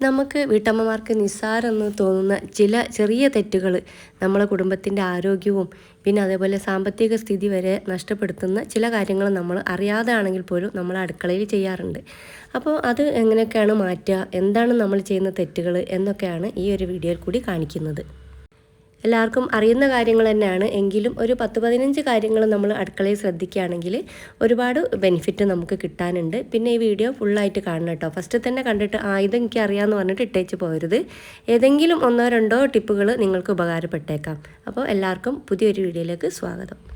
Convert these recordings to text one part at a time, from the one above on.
നമുക്ക് വീട്ടമ്മമാർക്ക് നിസ്സാരെന്ന് തോന്നുന്ന ചില ചെറിയ തെറ്റുകൾ നമ്മളെ കുടുംബത്തിന്റെ ആരോഗ്യവും പിന്നെ അതേപോലെ സാമ്പത്തിക സ്ഥിതി വരെ നഷ്ടപ്പെടുത്തുന്ന ചില കാര്യങ്ങൾ നമ്മൾ അറിയാതെ ആണെങ്കിൽ പോലും നമ്മൾ അടുക്കളയിൽ ചെയ്യാറുണ്ട്. അപ്പോൾ അത് എങ്ങനെയൊക്കെയാണ് മാറ്റുക? എന്താണ് നമ്മൾ ചെയ്യുന്ന തെറ്റുകൾ എന്നൊക്കെയാണ് ഈ ഒരു വീഡിയോയിൽ കൂടി കാണിക്കുന്നത്. എല്ലാവർക്കും അറിയുന്ന കാര്യങ്ങൾ തന്നെയാണ്. എങ്കിലും ഒരു പത്ത് പതിനഞ്ച് കാര്യങ്ങൾ നമ്മൾ അടുക്കളയിൽ ശ്രദ്ധിക്കുകയാണെങ്കിൽ ഒരുപാട് ബെനിഫിറ്റ് നമുക്ക് കിട്ടാനുണ്ട്. പിന്നെ ഈ വീഡിയോ ഫുള്ളായിട്ട് കാണണം കേട്ടോ. ഫസ്റ്റ് തന്നെ കണ്ടിട്ട് ആ ഇത് എനിക്ക് അറിയാമെന്ന് പറഞ്ഞിട്ട് ഇട്ടേച്ച് പോകരുത്. ഏതെങ്കിലും ഒന്നോ രണ്ടോ ടിപ്പുകൾ നിങ്ങൾക്ക് ഉപകാരപ്പെട്ടേക്കാം. അപ്പോൾ എല്ലാവർക്കും പുതിയൊരു വീഡിയോയിലേക്ക് സ്വാഗതം.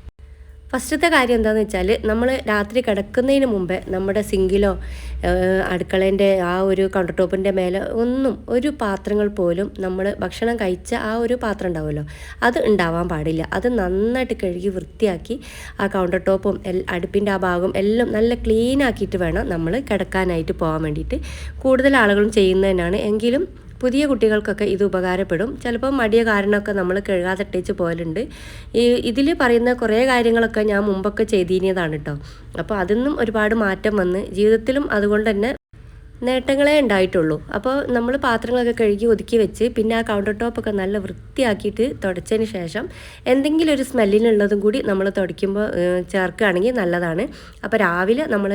ഫസ്റ്റത്തെ കാര്യം എന്താണെന്ന് വെച്ചാൽ നമ്മൾ രാത്രി കിടക്കുന്നതിന് മുമ്പേ നമ്മുടെ സിങ്കിലോ അടുക്കളേന്റെ ആ ഒരു കൗണ്ടർ ടോപ്പിന്റെ മേലെ ഒന്നും ഒരു പാത്രങ്ങൾ പോലും നമ്മൾ ഭക്ഷണം കഴിച്ച ആ ഒരു പാത്രം ഉണ്ടാവുമല്ലോ. അത് ഉണ്ടാവാൻ പാടില്ല. അത് നന്നായിട്ട് കഴുകി വൃത്തിയാക്കി ആ കൗണ്ടർ ടോപ്പും അടുപ്പിന്റെ ആ ഭാഗം എല്ലാം നല്ല ക്ലീൻ ആക്കിയിട്ട് വേണം നമ്മൾ കിടക്കാനായിട്ട് പോകാൻ വേണ്ടിയിട്ട്. കൂടുതൽ ആളുകളും ചെയ്യുന്നതിനാണ് എങ്കിലും പുതിയ കുട്ടികൾക്കൊക്കെ ഇത് ഉപകാരപ്പെടും. ചിലപ്പോൾ മടിയ കാരണമൊക്കെ നമ്മൾ കഴുകാതെ ഇട്ടേച്ച് പോലുണ്ട് ഈ ഇതിൽ പറയുന്ന കുറേ കാര്യങ്ങളൊക്കെ ഞാൻ മുമ്പൊക്കെ ചെയ്തിരുന്നതാണ് കേട്ടോ അപ്പോൾ അതിന്നും ഒരുപാട് മാറ്റം വന്ന് ജീവിതത്തിലും അതുകൊണ്ട് തന്നെ നേട്ടങ്ങളെ ഉണ്ടായിട്ടുള്ളൂ. അപ്പോൾ നമ്മൾ പാത്രങ്ങളൊക്കെ കഴുകി ഒതുക്കി വെച്ച് പിന്നെ ആ കൗണ്ടർ ടോപ്പൊക്കെ നല്ല വൃത്തിയാക്കിയിട്ട് തുടച്ചതിന് ശേഷം എന്തെങ്കിലും ഒരു സ്മെല്ലിനുള്ളതും കൂടി നമ്മൾ തുടയ്ക്കുമ്പോൾ ചേർക്കുകയാണെങ്കിൽ നല്ലതാണ്. അപ്പോൾ രാവിലെ നമ്മൾ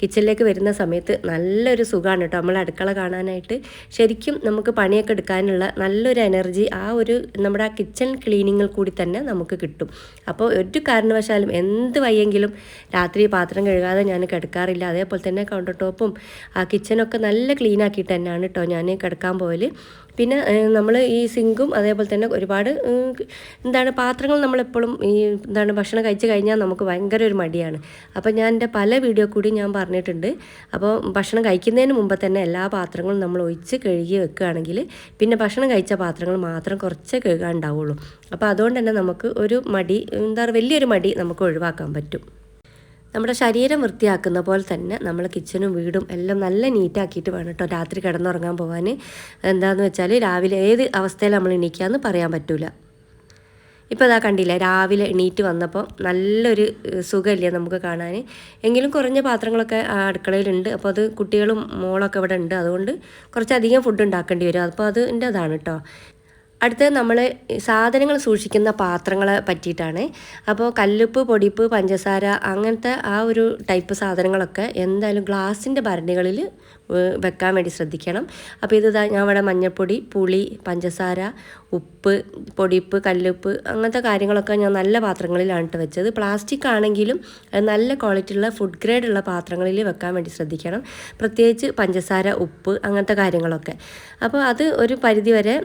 കിച്ചണിലേക്ക് വരുന്ന സമയത്ത് നല്ലൊരു സുഖമാണ് കേട്ടോ. നമ്മൾ അടുക്കള കാണാനായിട്ട് ശരിക്കും നമുക്ക് പണിയൊക്കെ എടുക്കാനുള്ള നല്ലൊരു എനർജി ആ ഒരു നമ്മുടെ ആ കിച്ചൺ ക്ലീനിങ്ങിൽ കൂടി തന്നെ നമുക്ക് കിട്ടും. അപ്പോൾ ഒരു കാരണവശാലും എന്ത് വയ്യെങ്കിലും രാത്രി പാത്രം കഴുകാതെ ഞാൻ കിടക്കാറില്ല. അതേപോലെ തന്നെ കൗണ്ടർ ടോപ്പും ആ കിച്ചണൊക്കെ ഒക്കെ നല്ല ക്ലീൻ ആക്കിയിട്ട് തന്നെയാണ് കേട്ടോ ഞാൻ കിടക്കാൻ പോകൽ പിന്നെ നമ്മൾ ഈ സിങ്കും അതേപോലെ തന്നെ ഒരുപാട് എന്താണ് പാത്രങ്ങൾ നമ്മളെപ്പോഴും ഈ എന്താണ് ഭക്ഷണം കഴിച്ച് കഴിഞ്ഞാൽ നമുക്ക് ഭയങ്കര ഒരു മടിയാണ്. അപ്പോൾ ഞാൻ എന്റെ പല വീഡിയോ കൂടി ഞാൻ പറഞ്ഞിട്ടുണ്ട്. അപ്പോൾ ഭക്ഷണം കഴിക്കുന്നതിന് മുമ്പ് തന്നെ എല്ലാ പാത്രങ്ങളും നമ്മൾ ഒഴിച്ച് കഴുകി വെക്കുകയാണെങ്കിൽ പിന്നെ ഭക്ഷണം കഴിച്ച പാത്രങ്ങൾ മാത്രം കുറച്ചേ കഴുകാൻ ഉണ്ടാവുള്ളൂ. അപ്പോൾ അതുകൊണ്ട് തന്നെ നമുക്ക് ഒരു മടി എന്താ പറയുക വലിയൊരു മടി നമുക്ക് ഒഴിവാക്കാൻ പറ്റും. നമ്മുടെ ശരീരം വൃത്തിയാക്കുന്ന പോലെ തന്നെ നമ്മൾ കിച്ചനും വീടും എല്ലാം നല്ല നീറ്റാക്കിയിട്ട് വേണം കേട്ടോ രാത്രി കിടന്നുറങ്ങാൻ പോകാൻ എന്താണെന്ന് വെച്ചാൽ രാവിലെ ഏത് അവസ്ഥയിൽ നമ്മൾ എണീക്കാമെന്ന് പറയാൻ പറ്റില്ല ഇപ്പോൾ അതാ കണ്ടില്ല രാവിലെ എണീറ്റ് വന്നപ്പോൾ നല്ലൊരു സുഖമില്ല നമുക്ക് കാണാൻ എങ്കിലും കുറഞ്ഞ പാത്രങ്ങളൊക്കെ അടുക്കളയിലുണ്ട്. അപ്പോൾ അത് കുട്ടികളും മോളൊക്കെ ഇവിടെ ഉണ്ട്. അതുകൊണ്ട് കുറച്ചധികം ഫുഡ് ഉണ്ടാക്കേണ്ടി വരും. അപ്പോൾ അത് എന്റെ അതാണ് കേട്ടോ അടുത്തത് നമ്മൾ സാധനങ്ങൾ സൂക്ഷിക്കുന്ന പാത്രങ്ങളെ പറ്റിയിട്ടാണ്. അപ്പോൾ കല്ലുപ്പ് പൊടിപ്പ് പഞ്ചസാര അങ്ങനത്തെ ആ ഒരു ടൈപ്പ് സാധനങ്ങളൊക്കെ എന്തായാലും ഗ്ലാസിന്റെ ഭരണികളിൽ വെക്കാൻ വേണ്ടി ശ്രദ്ധിക്കണം. അപ്പോൾ ഇത് ഞാൻ ഇവിടെ മഞ്ഞൾപ്പൊടി പുളി പഞ്ചസാര ഉപ്പ് പൊടിപ്പ് കല്ലുപ്പ് അങ്ങനത്തെ കാര്യങ്ങളൊക്കെ ഞാൻ നല്ല പാത്രങ്ങളിലാണ് ഇട്ട് വെച്ചത്. പ്ലാസ്റ്റിക് ആണെങ്കിലും നല്ല ക്വാളിറ്റി ഉള്ള ഫുഡ് ഗ്രേഡ് ഉള്ള പാത്രങ്ങളിൽ വെക്കാൻ വേണ്ടി ശ്രദ്ധിക്കണം. പ്രത്യേകിച്ച് പഞ്ചസാര ഉപ്പ് അങ്ങനത്തെ കാര്യങ്ങളൊക്കെ. അപ്പോൾ അത് ഒരു പരിധിവരെ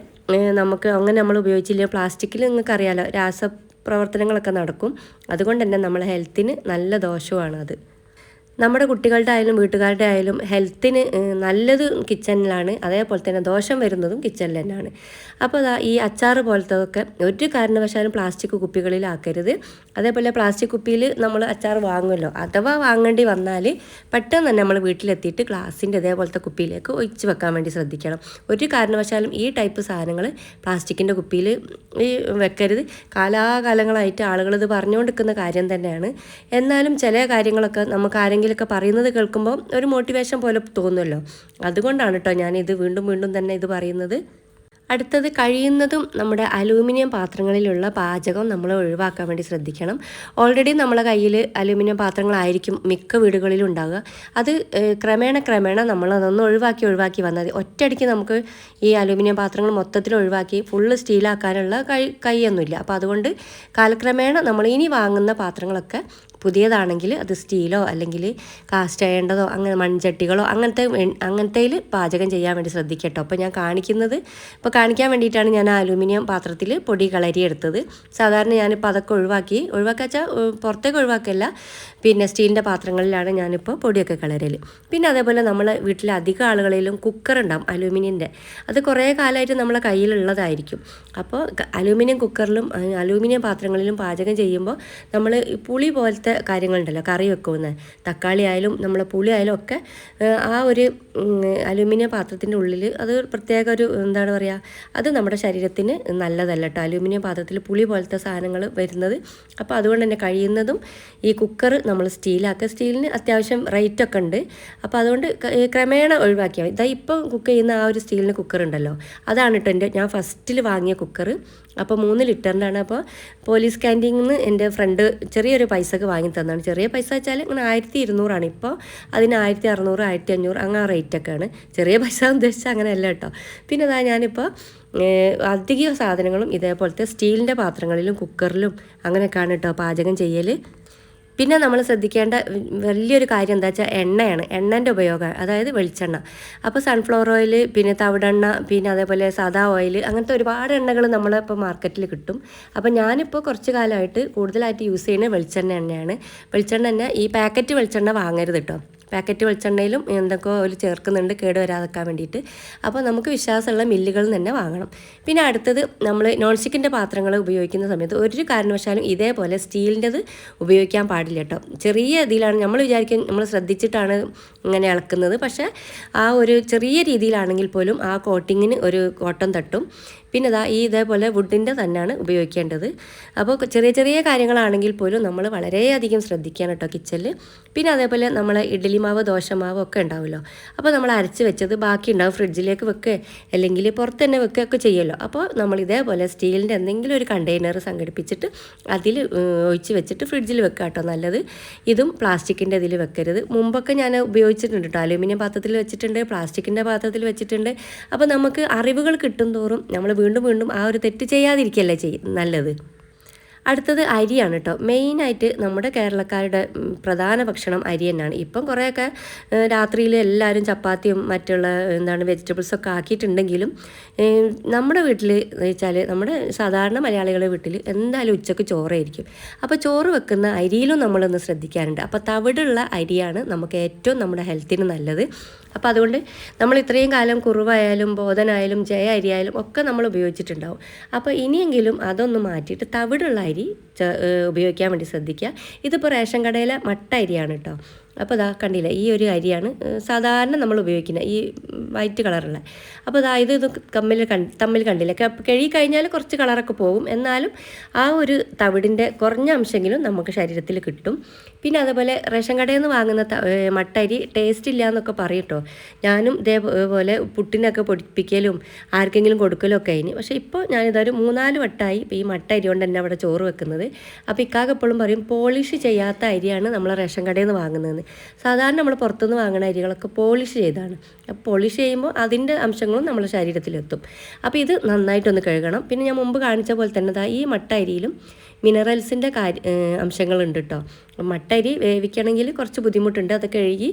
നമുക്ക് അങ്ങനെ നമ്മൾ ഉപയോഗിച്ചില്ല പ്ലാസ്റ്റിക്കിൽ നിങ്ങൾക്ക് അറിയാലോ രാസപ്രവർത്തനങ്ങളൊക്കെ നടക്കും. അതുകൊണ്ട് തന്നെ നമ്മളെ ഹെൽത്തിന് നല്ല ദോഷമാണ് അത്. നമ്മുടെ കുട്ടികളുടെ ആയാലും വീട്ടുകാരുടെ ആയാലും ഹെൽത്തിന് നല്ലത് കിച്ചണിലാണ് അതേപോലെ തന്നെ ദോഷം വരുന്നതും കിച്ചണിൽ തന്നെയാണ്. അപ്പോൾ അതാ ഈ അച്ചാർ പോലത്തതൊക്കെ ഒരു കാരണവശാലും പ്ലാസ്റ്റിക് കുപ്പികളിലാക്കരുത് അതേപോലെ പ്ലാസ്റ്റിക് കുപ്പിയിൽ നമ്മൾ അച്ചാർ വാങ്ങുമല്ലോ. അഥവാ വാങ്ങേണ്ടി വന്നാൽ പെട്ടെന്ന് തന്നെ നമ്മൾ വീട്ടിലെത്തിയിട്ട് ഗ്ലാസിന്റെ അതേപോലത്തെ കുപ്പിയിലേക്ക് ഒഴിച്ച് വെക്കാൻ വേണ്ടി ശ്രദ്ധിക്കണം. ഒരു കാരണവശാലും ഈ ടൈപ്പ് സാധനങ്ങൾ പ്ലാസ്റ്റിക്കിന്റെ കുപ്പിയിൽ ഈ വെക്കരുത്. കാലാകാലങ്ങളായിട്ട് ആളുകൾ ഇത് പറഞ്ഞുകൊണ്ടിരിക്കുന്ന കാര്യം തന്നെയാണ്. എന്നാലും ചില കാര്യങ്ങളൊക്കെ നമുക്ക് ആരെങ്കിലുമൊക്കെ പറയുന്നത് കേൾക്കുമ്പോൾ ഒരു മോട്ടിവേഷൻ പോലെ തോന്നുമല്ലോ. അതുകൊണ്ടാണ് കേട്ടോ ഞാനിത് വീണ്ടും വീണ്ടും തന്നെ ഇത് പറയുന്നത്. അടുത്തത് കഴിയുന്നതും നമ്മുടെ അലൂമിനിയം പാത്രങ്ങളിലുള്ള പാചകം നമ്മൾ ഒഴിവാക്കാൻ വേണ്ടി ശ്രദ്ധിക്കണം. ഓൾറെഡി നമ്മളെ കയ്യിൽ അലൂമിനിയം പാത്രങ്ങളായിരിക്കും മിക്ക വീടുകളിലും ഉണ്ടാകുക അത് ക്രമേണ ക്രമേണ നമ്മൾ അതൊന്ന് ഒഴിവാക്കി ഒഴിവാക്കി വന്നാൽ ഒറ്റയടിക്ക് നമുക്ക് ഈ അലൂമിനിയം പാത്രങ്ങൾ മൊത്തത്തിൽ ഒഴിവാക്കി ഫുള്ള് സ്റ്റീലാക്കാനുള്ള കൈ കൈയൊന്നുമില്ല. അപ്പോൾ അതുകൊണ്ട് കാലക്രമേണ നമ്മൾ ഇനി വാങ്ങുന്ന പാത്രങ്ങളൊക്കെ പുതിയതാണെങ്കിൽ അത് സ്റ്റീലോ അല്ലെങ്കിൽ കാസ്റ്റ് ചെയ്യേണ്ടതോ അങ്ങനെ മൺചട്ടികളോ അങ്ങനത്തെ അങ്ങനത്തേൽ പാചകം ചെയ്യാൻ വേണ്ടി ശ്രദ്ധിക്കട്ടോ. അപ്പോൾ ഞാൻ കാണിക്കുന്നത് ഇപ്പോൾ കാണിക്കാൻ വേണ്ടിയിട്ടാണ് ഞാൻ അലൂമിനിയം പാത്രത്തിൽ പൊടി കളരി എടുത്തത് സാധാരണ ഞാനിപ്പോൾ അതൊക്കെ ഒഴിവാക്കി ഒഴിവാക്കാച്ചാൽ പുറത്തേക്ക് ഒഴിവാക്കല്ല പിന്നെ സ്റ്റീലിന്റെ പാത്രങ്ങളിലാണ് ഞാനിപ്പോൾ പൊടിയൊക്കെ കളരൽ പിന്നെ അതേപോലെ നമ്മൾ വീട്ടിലെ അധികം ആളുകളിലും കുക്കർ ഉണ്ടാവും അലൂമിനിയന്റെ. അത് കുറേ കാലമായിട്ട് നമ്മളെ കയ്യിലുള്ളതായിരിക്കും. അപ്പോൾ അലൂമിനിയം കുക്കറിലും അലൂമിനിയം പാത്രങ്ങളിലും പാചകം ചെയ്യുമ്പോൾ നമ്മൾ പുളി പോലത്തെ കാര്യങ്ങളുണ്ടല്ലോ. കറി വെക്കുമെന്ന്. തക്കാളി ആയാലും നമ്മളെ പുളി ആയാലും ഒക്കെ ആ ഒരു അലുമിനിയം പാത്രത്തിന്റെ ഉള്ളിൽ അത് പ്രത്യേക ഒരു എന്താണ് പറയുക അത് നമ്മുടെ ശരീരത്തിന് നല്ലതല്ല കേട്ടോ അലുമിനിയം പാത്രത്തിൽ പുളി പോലത്തെ സാധനങ്ങൾ വരുന്നത്. അപ്പോൾ അതുകൊണ്ട് തന്നെ കഴിയുന്നതും ഈ കുക്കർ നമ്മൾ സ്റ്റീലാക്കുക സ്റ്റീലിന് അത്യാവശ്യം റേറ്റൊക്കെ ഉണ്ട്. അപ്പോൾ അതുകൊണ്ട് ക്രമേണ ഒഴിവാക്കിയാൽ ഇതാ ഇപ്പം കുക്ക് ചെയ്യുന്ന ആ ഒരു സ്റ്റീലിന് കുക്കർ ഉണ്ടല്ലോ. അതാണ് കേട്ടോ എന്റെ ഞാൻ ഫസ്റ്റിൽ വാങ്ങിയ കുക്കർ അപ്പോൾ മൂന്ന് ലിറ്ററിന്റെ ആണ് അപ്പോൾ പോലീസ് ക്യാന്റീനിൽ നിന്ന് എന്റെ ഫ്രണ്ട് ചെറിയൊരു പൈസക്ക് വാങ്ങി തന്നാണ്. ചെറിയ പൈസ വെച്ചാൽ ഇങ്ങനെ ആയിരത്തി ഇരുന്നൂറാണ് ഇപ്പോൾ അതിന് ആയിരത്തി അറുന്നൂറ് ആയിരത്തി അഞ്ഞൂറ് അങ്ങനെ റേറ്റൊക്കെയാണ്. ചെറിയ പൈസ ഉദ്ദേശിച്ചാൽ അങ്ങനെയല്ല കേട്ടോ. പിന്നെ അതാ ഞാനിപ്പോൾ അധിക സാധനങ്ങളും ഇതേപോലത്തെ സ്റ്റീലിന്റെ പാത്രങ്ങളിലും കുക്കറിലും അങ്ങനെയൊക്കെയാണ് കേട്ടോ പാചകം ചെയ്യൽ. പിന്നെ നമ്മൾ ശ്രദ്ധിക്കേണ്ട വലിയൊരു കാര്യം എന്താ വെച്ചാൽ എണ്ണയാണ്. എണ്ണന്റെ ഉപയോഗം അതായത് വെളിച്ചെണ്ണ. അപ്പോൾ സൺഫ്ലവർ ഓയിൽ പിന്നെ തവിടെണ്ണ പിന്നെ അതേപോലെ സാദാ ഓയിൽ അങ്ങനത്തെ ഒരുപാട് എണ്ണകൾ നമ്മളിപ്പോൾ മാർക്കറ്റിൽ കിട്ടും. അപ്പോൾ ഞാനിപ്പോൾ കുറച്ച് കാലമായിട്ട് കൂടുതലായിട്ട് യൂസ് ചെയ്യുന്നത് വെളിച്ചെണ്ണ എണ്ണയാണ്. വെളിച്ചെണ്ണ തന്നെ ഈ പാക്കറ്റ് വെളിച്ചെണ്ണ വാങ്ങരുത് കേട്ടോ പാക്കറ്റ് വെളിച്ചെണ്ണയിലും എന്തൊക്കെ അവർ ചേർക്കുന്നുണ്ട് കേട് വരാതെക്കാൻ വേണ്ടിയിട്ട്. അപ്പോൾ നമുക്ക് വിശ്വാസമുള്ള മില്ലുകളിൽ തന്നെ വാങ്ങണം. പിന്നെ അടുത്തത് നമ്മൾ നോൺ സ്റ്റിക്കിന്റെ പാത്രങ്ങൾ ഉപയോഗിക്കുന്ന സമയത്ത് ഒരു കാരണവശാലും ഇതേപോലെ സ്റ്റീലിന്റെത് ഉപയോഗിക്കാൻ പാടില്ല കേട്ടോ. ചെറിയ ഇതിലാണ് നമ്മൾ വിചാരിക്കും നമ്മൾ ശ്രദ്ധിച്ചിട്ടാണ് ഇങ്ങനെ ഇളക്കുന്നത്. പക്ഷേ ആ ഒരു ചെറിയ രീതിയിലാണെങ്കിൽ പോലും ആ കോട്ടിങ്ങിന് ഒരു കോട്ടം തട്ടും. പിന്നെ ഇതാ ഈ ഇതേപോലെ വുഡിന്റെ തന്നെയാണ് ഉപയോഗിക്കേണ്ടത്. അപ്പോൾ ചെറിയ ചെറിയ കാര്യങ്ങളാണെങ്കിൽ പോലും നമ്മൾ വളരെയധികം ശ്രദ്ധിക്കാൻ കേട്ടോ കിച്ചണിൽ പിന്നെ അതേപോലെ നമ്മൾ ഇഡ്ഡലി മാവ് ദോശ മാവ് ഒക്കെ ഉണ്ടാവുമല്ലോ. അപ്പോൾ നമ്മൾ അരച്ച് വെച്ചത് ബാക്കി ഉണ്ടാവും. ഫ്രിഡ്ജിലേക്ക് വെക്കുക അല്ലെങ്കിൽ പുറത്ത് തന്നെ വെക്കുകയൊക്കെ ചെയ്യുമല്ലോ. അപ്പോൾ നമ്മൾ ഇതേപോലെ സ്റ്റീലിന്റെ എന്തെങ്കിലും ഒരു കണ്ടെയ്നർ സംഘടിപ്പിച്ചിട്ട് അതിൽ ഒഴിച്ച് വെച്ചിട്ട് ഫ്രിഡ്ജിൽ വെക്കുക കേട്ടോ. നല്ലത് ഇതും പ്ലാസ്റ്റിക്കിന്റെ ഇതിൽ വെക്കരുത്. മുമ്പൊക്കെ ഞാൻ ഉപയോഗിച്ചിട്ടുണ്ട് കേട്ടോ. അലൂമിനിയം പാത്രത്തിൽ വെച്ചിട്ടുണ്ട് പ്ലാസ്റ്റിക്കിന്റെ പാത്രത്തിൽ വെച്ചിട്ടുണ്ട്. അപ്പോൾ നമുക്ക് അറിവുകൾ കിട്ടും തോറും നമ്മൾ വീണ്ടും വീണ്ടും ആ ഒരു തെറ്റ് ചെയ്യാതിരിക്കുകയല്ലേ ചെയ്യും നല്ലത്. അടുത്തത് അരിയാണ് കേട്ടോ മെയിനായിട്ട് നമ്മുടെ കേരളക്കാരുടെ പ്രധാന ഭക്ഷണം അരി തന്നെയാണ്. ഇപ്പം കുറേയൊക്കെ രാത്രിയിൽ എല്ലാവരും ചപ്പാത്തിയും മറ്റുള്ള എന്താണ് വെജിറ്റബിൾസൊക്കെ ആക്കിയിട്ടുണ്ടെങ്കിലും നമ്മുടെ വീട്ടിൽ വെച്ചാൽ നമ്മുടെ സാധാരണ മലയാളികളുടെ വീട്ടിൽ എന്തായാലും ഉച്ചയ്ക്ക് ചോറായിരിക്കും. അപ്പോൾ ചോറ് വെക്കുന്ന അരിയിലും നമ്മളൊന്ന് ശ്രദ്ധിക്കാറുണ്ട്. അപ്പോൾ തവിടുള്ള അരിയാണ് നമുക്ക് ഏറ്റവും നമ്മുടെ ഹെൽത്തിന് നല്ലത്. അപ്പോൾ അതുകൊണ്ട് നമ്മൾ ഇത്രയും കാലം കുറുവായാലും ബോധനായാലും ജയ അരിയായാലും ഒക്കെ നമ്മൾ ഉപയോഗിച്ചിട്ടുണ്ടാവും. അപ്പോൾ ഇനിയെങ്കിലും അതൊന്ന് മാറ്റിയിട്ട് തവിടുള്ള അരി ഉപയോഗിക്കാൻ വേണ്ടി ശ്രദ്ധിക്കുക. ഇതിപ്പോൾ റേഷൻ കടയിലെ മട്ട അരിയാണ് കേട്ടോ അപ്പോൾ ഇതാ കണ്ടില്ല ഈ ഒരു അരിയാണ് സാധാരണ നമ്മൾ ഉപയോഗിക്കുന്നത് ഈ വൈറ്റ് കളറുള്ള. അപ്പോൾ ഇതാ ഇത് തമ്മിൽ കണ്ട് തമ്മിൽ കണ്ടില്ല കഴുകി കഴിഞ്ഞാൽ കുറച്ച് കളറൊക്കെ പോകും. എന്നാലും ആ ഒരു തവിടിന്റെ കുറഞ്ഞ അംശമെങ്കിലും നമുക്ക് ശരീരത്തിൽ കിട്ടും. പിന്നെ അതേപോലെ റേഷൻ കടയിൽ നിന്ന് വാങ്ങുന്ന ത- ഏഹ് മട്ട അരി ടേസ്റ്റ് ഇല്ല എന്നൊക്കെ പറയട്ടോ. ഞാനും ഇതേപോലെ പുട്ടിനൊക്കെ പൊടിപ്പിക്കലും ആർക്കെങ്കിലും കൊടുക്കലും ഒക്കെ അതിന് പക്ഷേ ഇപ്പോൾ ഞാനിതൊരു മൂന്നാൽ വട്ടമായി ഈ മട്ട അരി കൊണ്ട് തന്നെ അവിടെ ചോറ് വെക്കുന്നത്. അപ്പോൾ ഇക്കാകെപ്പോഴും പറയും പോളിഷ് ചെയ്യാത്ത അരിയാണ് നമ്മൾ റേഷൻ കടയിൽ നിന്ന് വാങ്ങുന്നതെന്ന്. സാധാരണ നമ്മൾ പുറത്തുനിന്ന് വാങ്ങുന്ന അരികളൊക്കെ പോളിഷ് ചെയ്താണ്. അപ്പോൾ പോളിഷ് ചെയ്യുമ്പോൾ അതിന്റെ അംശങ്ങളും നമ്മുടെ ശരീരത്തിലെത്തും. അപ്പോൾ ഇത് നന്നായിട്ടൊന്ന് കഴുകണം. പിന്നെ ഞാൻ മുമ്പ് കാണിച്ച പോലെ തന്നെ ഈ മട്ട അരിയിലും മിനറൽസിന്റെ കാര്യ അംശങ്ങളുണ്ട് കേട്ടോ മട്ടരി വേവിക്കണമെങ്കിൽ കുറച്ച് ബുദ്ധിമുട്ടുണ്ട്. അതൊക്കെ കഴുകി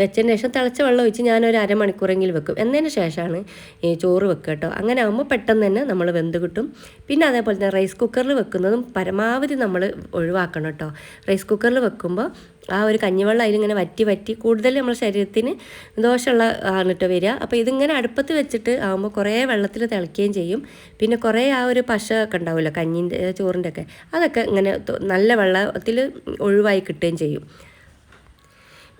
വെച്ചതിന് ശേഷം തിളച്ച വെള്ളം ഒഴിച്ച് ഞാനൊരു അരമണിക്കൂറെങ്കിലും വെക്കും. എന്നതിന് ശേഷമാണ് ഈ ചോറ് വെക്കുക കേട്ടോ അങ്ങനെ ആകുമ്പോൾ പെട്ടെന്ന് തന്നെ നമ്മൾ വെന്ത് കിട്ടും. പിന്നെ അതേപോലെ തന്നെ റൈസ് കുക്കറിൽ വെക്കുന്നതും പരമാവധി നമ്മൾ ഒഴിവാക്കണം കേട്ടോ റൈസ് കുക്കറിൽ വെക്കുമ്പോൾ ആ ഒരു കഞ്ഞിവെള്ളം അതിലിങ്ങനെ വറ്റി വറ്റി കൂടുതൽ നമ്മുടെ ശരീരത്തിന് ദോഷമുള്ള ആണ് കേട്ടോ വരിക. അപ്പോൾ ഇതിങ്ങനെ അടുപ്പത്ത് വെച്ചിട്ട് ആകുമ്പോൾ കുറേ വെള്ളത്തിൽ തിളയ്ക്കുകയും ചെയ്യും. പിന്നെ കുറേ ആ ഒരു പശ ഒക്കെ ഉണ്ടാവുമല്ലോ കഞ്ഞിന്റെ ചോറിന്റെ ഒക്കെ അതൊക്കെ ഇങ്ങനെ നല്ല വെള്ളത്തിൽ ഒഴിവായി കിട്ടുകയും ചെയ്യും.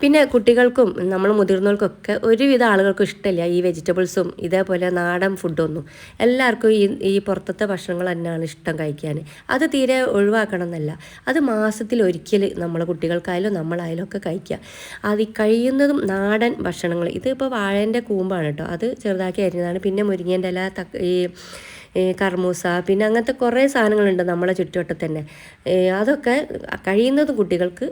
പിന്നെ കുട്ടികൾക്കും നമ്മൾ മുതിർന്നവർക്കൊക്കെ ഒരുവിധ ആളുകൾക്കും ഇഷ്ടമില്ല ഈ വെജിറ്റബിൾസും ഇതേപോലെ നാടൻ ഫുഡൊന്നും. എല്ലാവർക്കും ഈ ഈ പുറത്തത്തെ ഭക്ഷണങ്ങൾ തന്നെയാണ് ഇഷ്ടം കഴിക്കാൻ. അത് തീരെ ഒഴിവാക്കണം എന്നല്ല. അത് മാസത്തിൽ ഒരിക്കൽ നമ്മൾ കുട്ടികൾക്കായാലും നമ്മളായാലും ഒക്കെ കഴിക്കുക. അത് കഴിയുന്നതും നാടൻ ഭക്ഷണങ്ങൾ ഇതിപ്പോൾ വാഴേന്റെ കൂമ്പാണ് കേട്ടോ. അത് ചെറുതാക്കി അരിഞ്ഞതാണ്. പിന്നെ മുരിങ്ങേന്റെ ഇല തക്ക ഈ കർമൂസ പിന്നെ അങ്ങനത്തെ കുറേ സാധനങ്ങളുണ്ട് നമ്മളെ ചുറ്റുവട്ടത്ത് തന്നെ അതൊക്കെ കഴിയുന്നത് കുട്ടികൾക്ക്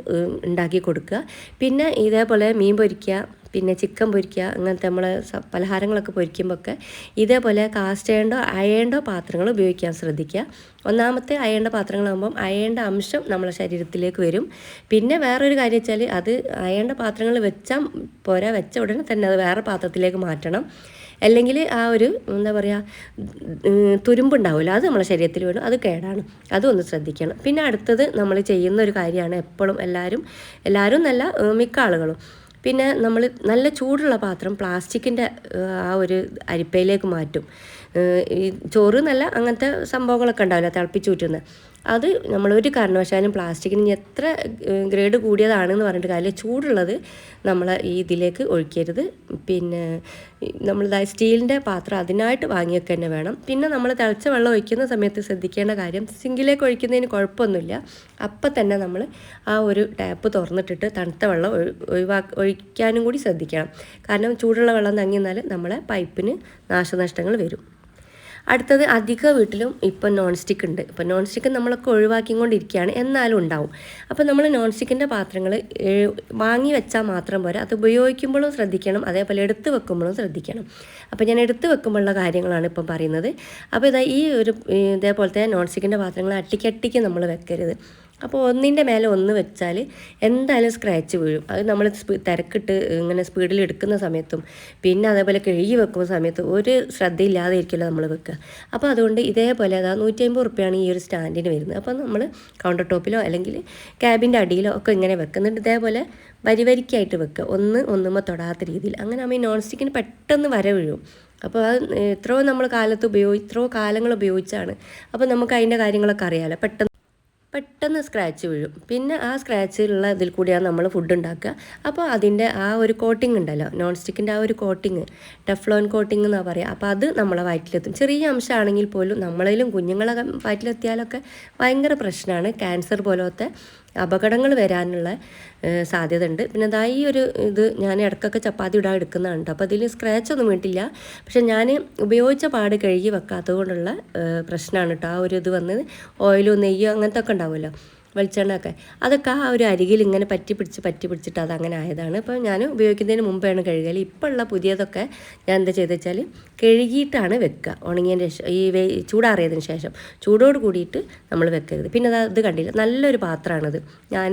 ഉണ്ടാക്കി കൊടുക്കുക. പിന്നെ ഇതേപോലെ മീൻ പൊരിക്കുക പിന്നെ ചിക്കൻ പൊരിക്കുക അങ്ങനത്തെ നമ്മൾ പലഹാരങ്ങളൊക്കെ പൊരിക്കുമ്പോൾ ഒക്കെ ഇതേപോലെ കാസ്റ്റ് അയേണ്ടോ പാത്രങ്ങൾ ഉപയോഗിക്കാൻ ശ്രദ്ധിക്കുക. ഒന്നാമത്തെ അയേണ്ട പാത്രങ്ങളാകുമ്പം അയേണ്ട അംശം നമ്മളെ ശരീരത്തിലേക്ക് വരും. പിന്നെ വേറൊരു കാര്യം വെച്ചാൽ അത് അയേണ്ട പാത്രങ്ങൾ വെച്ചാൽ പോരാ വെച്ച ഉടനെ തന്നെ അത് വേറെ പാത്രത്തിലേക്ക് മാറ്റണം. അല്ലെങ്കിൽ ആ ഒരു എന്താ പറയുക തുരുമ്പുണ്ടാവില്ല അത് നമ്മുടെ ശരീരത്തിൽ വീണു അത് കേടാണ്. അതും ഒന്ന് ശ്രദ്ധിക്കണം. പിന്നെ അടുത്തത് നമ്മൾ ചെയ്യുന്ന ഒരു കാര്യമാണ് എപ്പോഴും എല്ലാവരും എല്ലാവരും നല്ല മിക്ക ആളുകളും. പിന്നെ നമ്മൾ നല്ല ചൂടുള്ള പാത്രം പ്ലാസ്റ്റിക്കിന്റെ ആ ഒരു അരിപ്പയിലേക്ക് മാറ്റും. ഈ ചോറ് എന്നല്ല അങ്ങനത്തെ സംഭവങ്ങളൊക്കെ ഉണ്ടാവില്ല തിളപ്പിച്ചൂറ്റുന്നത് അത് നമ്മളൊരു കാരണവശാലും പ്ലാസ്റ്റിക്കിന് എത്ര ഗ്രേഡ് കൂടിയതാണെന്ന് പറഞ്ഞിട്ട് കാര്യമില്ല. ചൂടുള്ളത് നമ്മൾ ഈ ഇതിലേക്ക് ഒഴിക്കരുത്. പിന്നെ നമ്മൾ സ്റ്റീലിന്റെ പാത്രം അതിനായിട്ട് വാങ്ങിയൊക്കെ തന്നെ വേണം. പിന്നെ നമ്മൾ തിളച്ച വെള്ളം ഒഴിക്കുന്ന സമയത്ത് ശ്രദ്ധിക്കേണ്ട കാര്യം സിങ്കിലേക്ക് ഒഴിക്കുന്നതിന് കുഴപ്പമൊന്നുമില്ല. അപ്പം തന്നെ നമ്മൾ ആ ഒരു ടാപ്പ് തുറന്നിട്ടിട്ട് തണുത്ത വെള്ളം ഒഴിവാ ഒഴിക്കാനും കൂടി ശ്രദ്ധിക്കണം. കാരണം ചൂടുള്ള വെള്ളം തങ്ങിയെന്നാൽ നമ്മളെ പൈപ്പിന് നാശനഷ്ടങ്ങൾ വരും. അടുത്തത് അധിക വീട്ടിലും ഇപ്പം നോൺ സ്റ്റിക്ക് ഉണ്ട്. ഇപ്പം നോൺ സ്റ്റിക്ക് നമ്മളൊക്കെ ഒഴിവാക്കിക്കൊണ്ടിരിക്കുകയാണ്. എന്നാലും ഉണ്ടാവും. അപ്പോൾ നമ്മൾ നോൺ സ്റ്റിക്കിന്റെ പാത്രങ്ങൾ വാങ്ങി വെച്ചാൽ മാത്രം പോരാ. അത് ഉപയോഗിക്കുമ്പോഴും ശ്രദ്ധിക്കണം. അതേപോലെ എടുത്ത് വെക്കുമ്പോഴും ശ്രദ്ധിക്കണം. അപ്പോൾ ഞാൻ എടുത്ത് വെക്കുമ്പോഴുള്ള കാര്യങ്ങളാണ് ഇപ്പം പറയുന്നത്. അപ്പോൾ ഇതാ ഈ ഒരു ഇതേപോലത്തെ നോൺ സ്റ്റിക്കിന്റെ പാത്രങ്ങൾ അട്ടിക്കട്ടിക്ക് നമ്മൾ വെക്കരുത്. അപ്പോൾ ഒന്നിന്റെ മേലെ ഒന്ന് വെച്ചാൽ എന്തായാലും സ്ക്രാച്ച് വീഴും. അത് നമ്മൾ തിരക്കിട്ട് ഇങ്ങനെ സ്പീഡിൽ എടുക്കുന്ന സമയത്തും പിന്നെ അതേപോലെ കഴുകി വെക്കുന്ന സമയത്തും ഒരു ശ്രദ്ധയില്ലാതെ ഇരിക്കില്ല നമ്മൾ വെക്കുക അപ്പോൾ അതുകൊണ്ട് ഇതേപോലെ അതാ നൂറ്റി അമ്പത് റുപ്യാണ് ഈ ഒരു സ്റ്റാൻഡിന് വരുന്നത്. അപ്പോൾ നമ്മൾ കൗണ്ടർ ടോപ്പിലോ അല്ലെങ്കിൽ ക്യാബിന്റെ അടിയിലോ ഒക്കെ ഇങ്ങനെ വെക്കുന്നുണ്ട്. ഇതേപോലെ വരി വരിക്കായിട്ട് വെക്കുക ഒന്ന് ഒന്നുമ്പോൾ തൊടാത്ത രീതിയിൽ. അങ്ങനെ ആകുമ്പോൾ ഈ നോൺ സ്റ്റിക്കിന് പെട്ടെന്ന് വര വീഴും. അപ്പോൾ അത് എത്രയോ നമ്മൾ കാലത്ത് ഉപയോഗി എത്രയോ കാലങ്ങൾ ഉപയോഗിച്ചാണ്. അപ്പോൾ നമുക്ക് അതിന്റെ കാര്യങ്ങളൊക്കെ അറിയാമല്ലോ പെട്ടെന്ന് പെട്ടെന്ന് സ്ക്രാച്ച് വീഴും. പിന്നെ ആ സ്ക്രാച്ചിലുള്ള ഇതിൽ കൂടിയാണ് നമ്മൾ ഫുഡ് ഉണ്ടാക്കുക. അപ്പോൾ അതിന്റെ ആ ഒരു കോട്ടിംഗ് ഉണ്ടല്ലോ നോൺ സ്റ്റിക്കിന്റെ ആ ഒരു കോട്ടിങ് ടെഫ്ലോൺ കോട്ടിംഗ് എന്നാണ് പറയുക. അപ്പോൾ അത് നമ്മളെ വയറ്റിലെത്തും. ചെറിയ അംശമാണെങ്കിൽ പോലും നമ്മളതിലും കുഞ്ഞുങ്ങളെ വയറ്റിലെത്തിയാലൊക്കെ ഭയങ്കര പ്രശ്നമാണ്. ക്യാൻസർ പോലത്തെ അപകടങ്ങൾ വരാനുള്ള സാധ്യത ഉണ്ട് പിന്നെ അതാ ഈ ഒരു ഇത് ഞാൻ ഇടക്കൊക്കെ ചപ്പാത്തി ഇടാൻ എടുക്കുന്നതാണ്. അപ്പോൾ അതിൽ സ്ക്രാച്ച് ഒന്നും വീട്ടില്ല. പക്ഷെ ഞാൻ ഉപയോഗിച്ച പാട് കഴുകി വെക്കാത്തത് കൊണ്ടുള്ള പ്രശ്നമാണ് കേട്ടോ ആ ഒരു ഇത് വന്ന്. ഓയിലോ നെയ്യോ അങ്ങനത്തെ ഒക്കെ ഉണ്ടാവുമല്ലോ. വെളിച്ചെണ്ണ ഒക്കെ അതൊക്കെ ആ ഒരു അരികിൽ ഇങ്ങനെ പറ്റി പിടിച്ച് പറ്റി പിടിച്ചിട്ട് അതങ്ങനെ ആയതാണ്. അപ്പോൾ ഞാൻ ഉപയോഗിക്കുന്നതിന് മുമ്പാണ് കഴുകൽ ഇപ്പോൾ ഉള്ള പുതിയതൊക്കെ ഞാൻ എന്താ ചെയ്തെന്ന് വെച്ചാൽ കഴുകിയിട്ടാണ് വെക്കുക. ഉണങ്ങിയതിന് ശേഷം ഈ ചൂടാറിയതിന് ശേഷം. ചൂടോട് കൂടിയിട്ട് നമ്മൾ വെക്കരുത്. പിന്നെ അത് കണ്ടില്ല? നല്ലൊരു പാത്രമാണിത്. ഞാൻ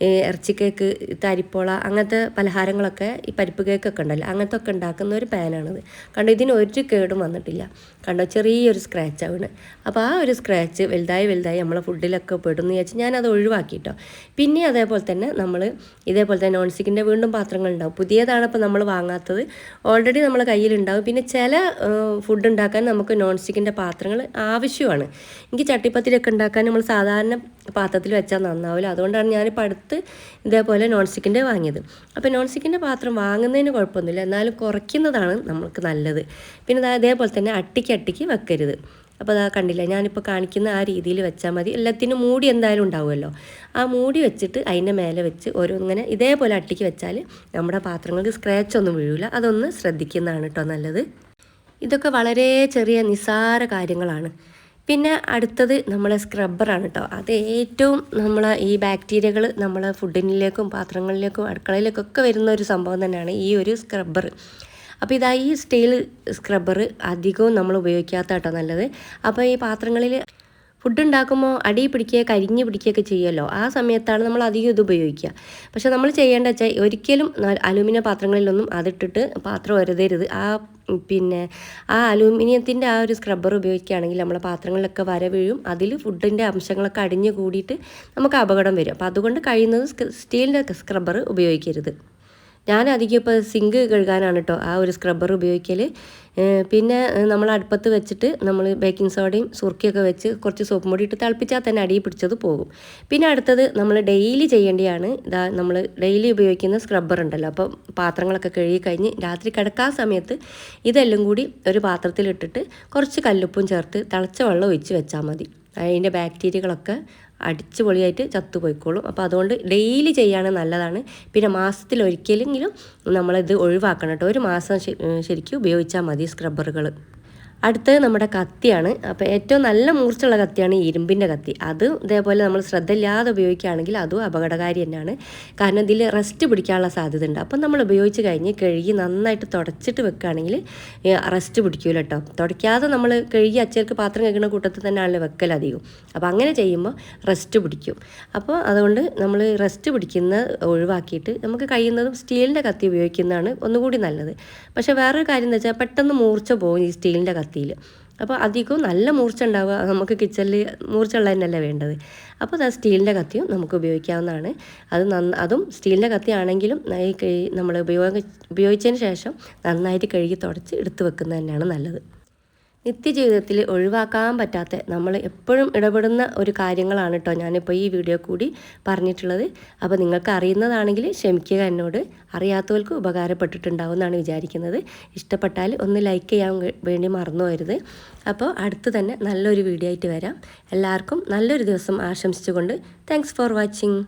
ഇറച്ചി കേക്ക് തരിപ്പോള അങ്ങനത്തെ പലഹാരങ്ങളൊക്കെ ഈ പരിപ്പ് കേക്കൊക്കെ ഉണ്ടല്ലോ അങ്ങനത്തെ ഒക്കെ ഉണ്ടാക്കുന്ന ഒരു പാനാണത് കണ്ടോ ഇതിന് ഒരു കേടും വന്നിട്ടില്ല. കണ്ടോ ചെറിയൊരു സ്ക്രാച്ച് ആണ്. അപ്പോൾ ആ ഒരു സ്ക്രാച്ച് വലുതായി വലുതായി നമ്മളെ ഫുഡിലൊക്കെ പെടുന്നു വിചാരിച്ച് ഞാനത് ഒഴിവാക്കി കേട്ടോ പിന്നെ അതേപോലെ തന്നെ നമ്മൾ ഇതേപോലെ തന്നെ നോൺ സ്റ്റിക്കിന്റെ വീണ്ടും പാത്രങ്ങൾ ഉണ്ടാവും. പുതിയതാണ് ഇപ്പോൾ നമ്മൾ വാങ്ങാത്തത്. ഓൾറെഡി നമ്മളെ കയ്യിലുണ്ടാവും പിന്നെ ചില ഫുഡ് ഉണ്ടാക്കാൻ നമുക്ക് നോൺ സ്റ്റിക്കിന്റെ പാത്രങ്ങൾ ആവശ്യമാണ്. എനിക്ക് ചട്ടിപ്പത്തിലൊക്കെ ഉണ്ടാക്കാൻ നമ്മൾ സാധാരണ പാത്രത്തിൽ വെച്ചാൽ നന്നാവില്ല. അതുകൊണ്ടാണ് ഞാനിപ്പോൾ അടുത്ത് ഇതേപോലെ നോൺ സ്റ്റിക്കിന്റെ വാങ്ങിയത്. അപ്പോൾ നോൺ സ്റ്റിക്കിന്റെ പാത്രം വാങ്ങുന്നതിന് കുഴപ്പമൊന്നുമില്ല. എന്നാലും കുറയ്ക്കുന്നതാണ് നമുക്ക് നല്ലത്. പിന്നെ അതേപോലെ തന്നെ അട്ടിക്ക് അട്ടിക്ക് വെക്കരുത്. അപ്പോൾ അതാ കണ്ടില്ല ഞാനിപ്പോൾ കാണിക്കുന്ന ആ രീതിയിൽ വെച്ചാൽ മതി. എല്ലാത്തിനും മൂടി എന്തായാലും ഉണ്ടാവുമല്ലോ. ആ മൂടി വെച്ചിട്ട് അതിന്റെ മേലെ വെച്ച് ഓരോ ഇങ്ങനെ ഇതേപോലെ അട്ടിക്ക് വെച്ചാൽ നമ്മുടെ പാത്രങ്ങൾക്ക് സ്ക്രാച്ച് ഒന്നും വീഴില്ല അതൊന്ന് ശ്രദ്ധിക്കുന്നതാണ് കേട്ടോ നല്ലത്. ഇതൊക്കെ വളരെ ചെറിയ നിസ്സാര കാര്യങ്ങളാണ്. പിന്നെ അടുത്തത് നമ്മളെ സ്ക്രബ്ബറാണ് കേട്ടോ അത് ഏറ്റവും നമ്മൾ ഈ ബാക്ടീരിയകൾ നമ്മളെ ഫുഡിനിലേക്കും പാത്രങ്ങളിലേക്കും അടുക്കളയിലേക്കൊക്കെ വരുന്ന ഒരു സംഭവം തന്നെയാണ് ഈ ഒരു സ്ക്രബ്ബർ അപ്പോൾ ഇതാ ഈ സ്റ്റീൽ സ്ക്രബ്ബർ അധികവും നമ്മൾ ഉപയോഗിക്കാത്ത കേട്ടോ നല്ലത്. അപ്പോൾ ഈ പാത്രങ്ങളിൽ ഫുഡ് ഉണ്ടാക്കുമ്പോൾ അടി പിടിക്കുക കരിഞ്ഞ് പിടിക്കുകയൊക്കെ ചെയ്യുമല്ലോ. ആ സമയത്താണ് നമ്മൾ അധികം ഇത് ഉപയോഗിക്കുക. പക്ഷേ നമ്മൾ ചെയ്യേണ്ട വെച്ചാൽ ഒരിക്കലും അലൂമിനിയം പാത്രങ്ങളിലൊന്നും അതിട്ടിട്ട് പാത്രം ഒരതരുത്. ആ പിന്നെ ആ അലൂമിനിയത്തിന്റെ ആ ഒരു സ്ക്രബ്ബർ ഉപയോഗിക്കുകയാണെങ്കിൽ നമ്മളെ പാത്രങ്ങളിലൊക്കെ വര വീഴും. അതിൽ ഫുഡിന്റെ അംശങ്ങളൊക്കെ അടിഞ്ഞു കൂടിയിട്ട് നമുക്ക് അപകടം വരും. അപ്പോൾ അതുകൊണ്ട് കഴിയുന്നത് സ്റ്റീലിന്റെ സ്ക്രബ്ബർ ഉപയോഗിക്കരുത്. ഞാൻ അധികം ഇപ്പോൾ സിങ്ക് കഴുകാനാണ് കേട്ടോ ആ ഒരു സ്ക്രബ്ബർ ഉപയോഗിക്കൽ പിന്നെ നമ്മൾ അടുപ്പത്ത് വെച്ചിട്ട് നമ്മൾ ബേക്കിംഗ് സോഡയും സുർക്കിയൊക്കെ വെച്ച് കുറച്ച് സോപ്പ് പൊടി ഇട്ട് തിളപ്പിച്ചാൽ തന്നെ അടിയിൽ പിടിച്ചത് പോകും. പിന്നെ അടുത്തത് നമ്മൾ ഡെയിലി ചെയ്യേണ്ടതാണ് ഇതാ നമ്മൾ ഡെയിലി ഉപയോഗിക്കുന്ന സ്ക്രബ്ബർ ഉണ്ടല്ലോ. അപ്പോൾ പാത്രങ്ങളൊക്കെ കഴുകി കഴിഞ്ഞ് രാത്രി കിടക്കാൻ സമയത്ത് ഇതെല്ലാം കൂടി ഒരു പാത്രത്തിലിട്ടിട്ട് കുറച്ച് കല്ലുപ്പും ചേർത്ത് തിളച്ച വെള്ളം ഒഴിച്ച് വെച്ചാൽ മതി. അതിന്റെ ബാക്ടീരിയകളൊക്കെ അടിച്ച് പൊളിയായിട്ട് ചത്തുപോയിക്കോളും അപ്പോൾ അതുകൊണ്ട് ഡെയിലി ചെയ്യാണ് നല്ലതാണ്. പിന്നെ മാസത്തിൽ ഒരിക്കലെങ്കിലും നമ്മളിത് ഒഴിവാക്കണം കേട്ടോ ഒരു മാസം ശരിക്കും ഉപയോഗിച്ചാൽ മതി സ്ക്രബ്ബറുകൾ അടുത്തത് നമ്മുടെ കത്തിയാണ്. അപ്പോൾ ഏറ്റവും നല്ല മൂർച്ചയുള്ള കത്തിയാണ് ഈ ഇരുമ്പിന്റെ കത്തി. അത് ഇതേപോലെ നമ്മൾ ശ്രദ്ധയില്ലാതെ ഉപയോഗിക്കുകയാണെങ്കിൽ അതും അപകടകാരി തന്നെയാണ്. കാരണം ഇതിൽ റെസ്റ്റ് പിടിക്കാനുള്ള സാധ്യത ഉണ്ട് അപ്പം നമ്മൾ ഉപയോഗിച്ച് കഴിഞ്ഞ് കഴുകി നന്നായിട്ട് തുടച്ചിട്ട് വെക്കുകയാണെങ്കിൽ റെസ്റ്റ് പിടിക്കൂല കേട്ടോ. തുടയ്ക്കാതെ നമ്മൾ കഴുകി അച്ചേർക്ക് പാത്രം കഴിക്കുന്ന കൂട്ടത്തിൽ തന്നെയാണല്ലോ വെക്കൽ അധികം. അപ്പോൾ അങ്ങനെ ചെയ്യുമ്പോൾ റെസ്റ്റ് പിടിക്കും. അപ്പോൾ അതുകൊണ്ട് നമ്മൾ റെസ്റ്റ് പിടിക്കുന്ന ഒഴിവാക്കിയിട്ട് നമുക്ക് കഴിയുന്നതും സ്റ്റീലിന്റെ കത്തി ഉപയോഗിക്കുന്നതാണ് ഒന്നുകൂടി നല്ലത്. പക്ഷേ വേറൊരു കാര്യം എന്ന് വെച്ചാൽ പെട്ടെന്ന് മൂർച്ച പോകും ഈ സ്റ്റീലിന്റെ കത്തിയിൽ അപ്പോൾ അധികവും നല്ല മൂർച്ച ഉണ്ടാവുക നമുക്ക് കിച്ചണിൽ മൂർച്ച ഉള്ളത് തന്നെയല്ലേ വേണ്ടത്. അപ്പോൾ അത് സ്റ്റീലിന്റെ കത്തിയും നമുക്ക് ഉപയോഗിക്കാവുന്നതാണ്. അത് നന്ന അതും സ്റ്റീലിന്റെ കത്തി ആണെങ്കിലും നമ്മൾ ഉപയോഗ ഉപയോഗിച്ചതിന് ശേഷം നന്നായിട്ട് കഴുകി തുടച്ച് എടുത്ത് വെക്കുന്നത് തന്നെയാണ് നല്ലത്. നിത്യജീവിതത്തിൽ ഒഴിവാക്കാൻ പറ്റാത്ത നമ്മൾ എപ്പോഴും ഇടപെടുന്ന ഒരു കാര്യങ്ങളാണ് കേട്ടോ ഞാനിപ്പോൾ ഈ വീഡിയോ കൂടി പറഞ്ഞിട്ടുള്ളത്. അപ്പോൾ നിങ്ങൾക്ക് അറിയുന്നതാണെങ്കിൽ ക്ഷമിക്കുക എന്നോട്. അറിയാത്തവർക്ക് ഉപകാരപ്പെട്ടിട്ടുണ്ടാവും എന്നാണ് വിചാരിക്കുന്നത്. ഇഷ്ടപ്പെട്ടാൽ ഒന്ന് ലൈക്ക് ചെയ്യാൻ വേണ്ടി മറന്നു പോരുത് അപ്പോൾ അടുത്ത് തന്നെ നല്ലൊരു വീഡിയോ ആയിട്ട് വരാം. എല്ലാവർക്കും നല്ലൊരു ദിവസം ആശംസിച്ചുകൊണ്ട് താങ്ക്സ് ഫോർ വാച്ചിങ്